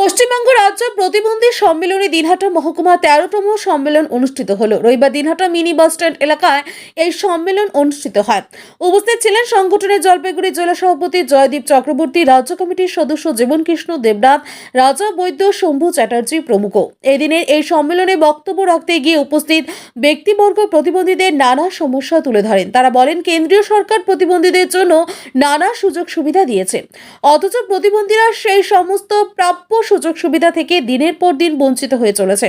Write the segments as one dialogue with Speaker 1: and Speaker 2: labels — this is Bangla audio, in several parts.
Speaker 1: পশ্চিমবঙ্গ রাজ্য প্রতিবন্ধী সম্মেলনে দিনহাটা মহকুমা তেরোতম সম্মেলন অনুষ্ঠিত হলো। রবিবার দিনহাটা মিনি বাস স্ট্যান্ড এলাকায় এই সম্মেলন অনুষ্ঠিত হয়। উপস্থিত ছিলেন সংগঠনের জলপাইগুড়ি জেলা সভাপতি জয়দীপ চক্রবর্তী, রাজ্য কমিটির সদস্য জীবন কৃষ্ণ দেবনাথ, রাজা বৈদ্য শম্ভু চ্যাটার্জি প্রমুখ। এদিনের এই সম্মেলনে বক্তব্য রাখতে গিয়ে উপস্থিত ব্যক্তিবর্গ প্রতিবন্ধীদের নানা সমস্যা তুলে ধরেন। তারা বলেন, কেন্দ্রীয় সরকার প্রতিবন্ধীদের জন্য নানা সুযোগ সুবিধা দিয়েছে। অথচ প্রতিবন্ধীরা সেই সমস্ত প্রাপ্য সুযোগ সুবিধা থেকে দিনের পর দিন বঞ্চিত হয়ে চলেছে।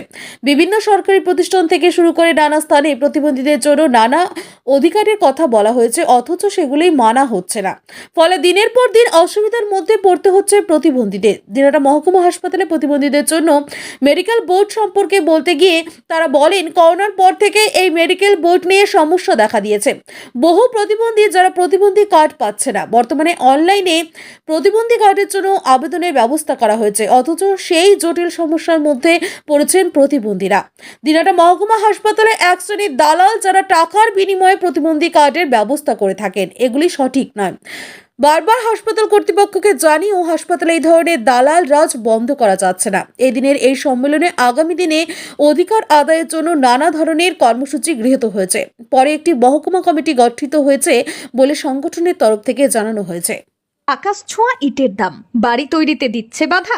Speaker 1: বিভিন্ন সরকারি প্রতিষ্ঠান থেকে শুরু করে নানা স্থানে প্রতিবন্ধীদের জন্য নানা অধিকারের কথা বলা হয়েছে, অথচ সেগুলি মানা হচ্ছে না। ফলে দিনের পর দিন অসুবিধার মধ্যে পড়তে হচ্ছে প্রতিবন্ধীদের। দিনাটা মহকুমা হাসপাতালে প্রতিবন্ধীদের জন্য মেডিকেল বোর্ড সম্পর্কে বলতে গিয়ে তারা বলেন করোনার পর থেকে এই মেডিকেল বোর্ড নিয়ে সমস্যা দেখা দিয়েছে। বহু প্রতিবন্ধী যারা প্রতিবন্ধী কার্ড পাচ্ছে না। বর্তমানে অনলাইনে প্রতিবন্ধী কার্ডের জন্য আবেদনের ব্যবস্থা করা হয়েছে। অথচ সেই জটিল সমস্যার মধ্যে পড়েছেন প্রতিবন্ধীরা। দিনাটা মহকুমা হাসপাতালে এক শ্রেণির দালাল যারা টাকার বিনিময়ে প্রতিবন্ধী কার্ডের ব্যবস্থা করে থাকেন, এগুলি সঠিক নয়। বারবার হাসপাতাল কর্তৃপক্ষকে জানিয়েও হাসপাতালে এই ধরনের দালাল রাজ বন্ধ করা যাচ্ছে না। এদিনের এই সম্মেলনে আগামী দিনে অধিকার আদায়ের জন্য নানা ধরনের কর্মসূচি গৃহীত হয়েছে। পরে একটি মহকুমা কমিটি গঠিত হয়েছে বলে সংগঠনের তরফ থেকে জানানো হয়েছে।
Speaker 2: আকাশ ছোঁয়া ইটের দাম, বাড়ি তৈরিতে দিচ্ছে বাধা।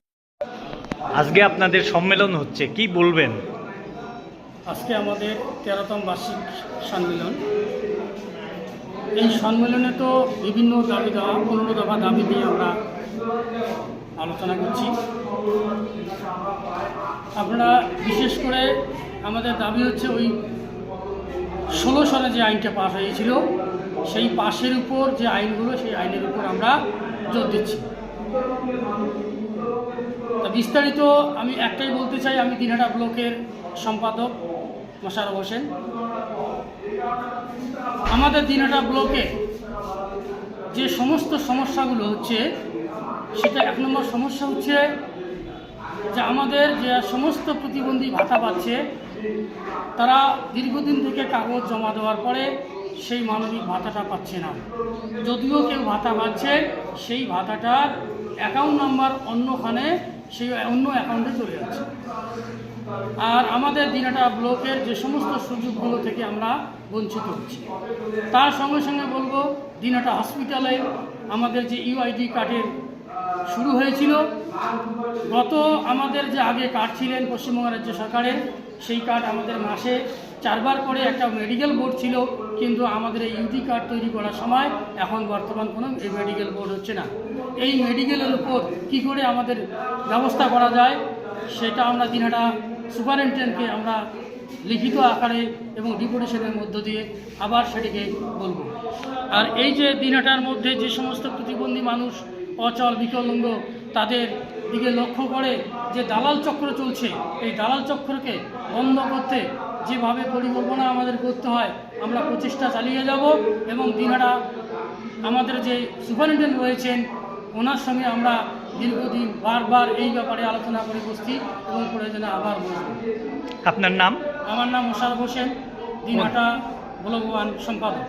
Speaker 3: আজকে আপনাদের সম্মেলন হচ্ছে, কি বলবেন?
Speaker 4: আজকে আমাদের তেরোতম বার্ষিক সম্মেলন। এই সম্মেলনে তো বিভিন্ন দাবি দেওয়া, পনেরো দফা দাবি নিয়ে আমরা আলোচনা করছি। আপনারা বিশেষ করে আমাদের দাবি হচ্ছে ওই ষোলো সালে যে আইনটা পাশ হয়েছিল, সেই পাশের উপর যে আইনগুলো, সেই আইনের উপর আমরা জোর দিচ্ছি। বিস্তারিত আমি একটাই বলতে চাই, আমি দিনহাটা ব্লকের সম্পাদক মোশারফ হোসেন। আমাদের দিনহাটা ব্লকে যে সমস্ত সমস্যাগুলো হচ্ছে, সেটা এক নম্বর সমস্যা হচ্ছে যে আমাদের যে সমস্ত প্রতিবন্ধী ভাতা পাচ্ছে, তারা দীর্ঘদিন থেকে কাগজ জমা দেওয়ার পরে সেই মানবিক ভাতাটা পাচ্ছে না। যদিও কেউ ভাতা পাচ্ছে, সেই ভাতাটার অ্যাকাউন্ট নাম্বার অন্যখানে সেই অন্য অ্যাকাউন্টে চলে যাচ্ছে। আর আমাদের দিনাটা ব্লকের যে সমস্ত সুযোগগুলো থেকে আমরা বঞ্চিত হচ্ছি। তার সঙ্গে সঙ্গে বলব, দিনাটা হসপিটালে আমাদের যে ইউআইডি কার্ডের শুরু হয়েছিল। গত আমাদের যে আগে কার্ড ছিলেন পশ্চিমবঙ্গ রাজ্য সরকারের, সেই কার্ড আমাদের মাসে চারবার করে একটা মেডিকেল বোর্ড ছিল, কিন্তু আমাদের এই ইউটি কার্ড তৈরি করার সময় এখন বর্তমান কোনো এই মেডিকেল বোর্ড হচ্ছে না। এই মেডিকেলের উপর কী করে আমাদের ব্যবস্থা করা যায়, সেটা আমরা দিনহাটা সুপারিনটেন্ডেন্টকে আমরা লিখিত আকারে এবং ডিপুটেশনের মধ্য দিয়ে আবার সেটিকে বলব। আর এই যে দিনহাটার মধ্যে যে সমস্ত প্রতিবন্ধী মানুষ অচল বিকলঙ্গ তাদের দিকে লক্ষ্য করে যে দালাল চক্র চলছে। এই দালাল চক্রকে বন্ধ করতে যেভাবে পরিকল্পনা আমাদের করতে হয় আমরা প্রচেষ্টা চালিয়ে যাব এবং দিনহাটা আমাদের যে সুপারিনটেন্ডেন্ট রয়েছেন ওনার সঙ্গে আমরা দীর্ঘদিন বারবার এই ব্যাপারে আলোচনা করে বসছি এবং প্রয়োজনে আবার বসব।
Speaker 3: আপনার নাম?
Speaker 4: আমার নাম মোশারফ হোসেন দিনহাটা ভোলভবান সম্পাদক।